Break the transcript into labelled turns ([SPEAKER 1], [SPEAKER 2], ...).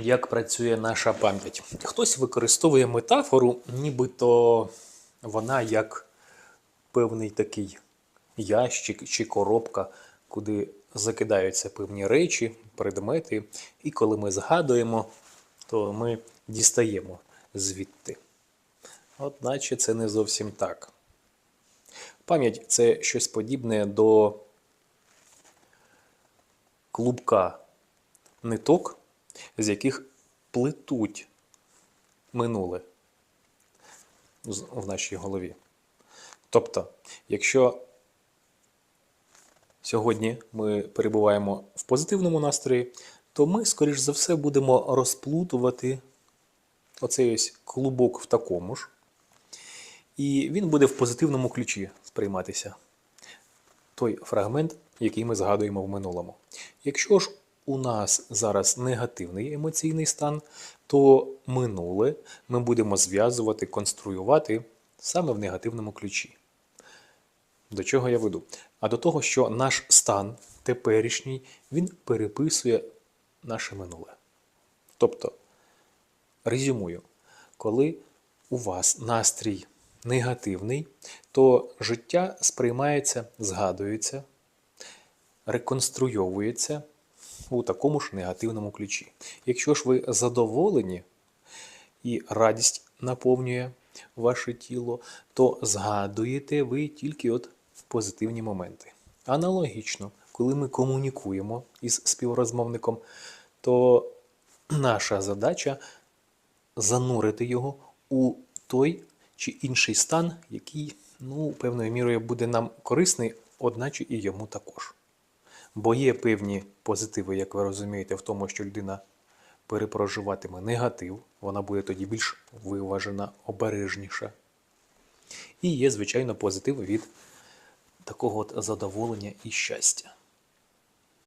[SPEAKER 1] як працює наша пам'ять. Хтось використовує метафору, нібито вона як певний такий ящик чи коробка, куди закидаються певні речі, предмети, і коли ми згадуємо, то ми дістаємо звідти. Одначе це не зовсім так. Пам'ять це щось подібне до клубка ниток, з яких плетуть минуле в нашій голові. Тобто, якщо сьогодні ми перебуваємо в позитивному настрої, то ми, скоріш за все, будемо розплутувати оцей ось клубок в такому ж, і він буде в позитивному ключі сприйматися той фрагмент, який ми згадуємо в минулому. Якщо ж у нас зараз негативний емоційний стан, то минуле ми будемо зв'язувати, конструювати саме в негативному ключі. До чого я веду? А до того, що наш стан теперішній він переписує наше минуле. Тобто, резюмую, коли у вас настрій негативний, то життя сприймається, згадується, реконструйовується у такому ж негативному ключі. Якщо ж ви задоволені і радість наповнює ваше тіло, то згадуєте ви тільки от позитивні моменти. Аналогічно, коли ми комунікуємо із співрозмовником, то наша задача занурити його у той чи інший стан, який ну, певною мірою буде нам корисний, одначе і йому також. Бо є певні позитиви, як ви розумієте, в тому, що людина перепроживатиме негатив, вона буде тоді більш виважена, обережніша. І є, звичайно, позитив від такого от задоволення і щастя.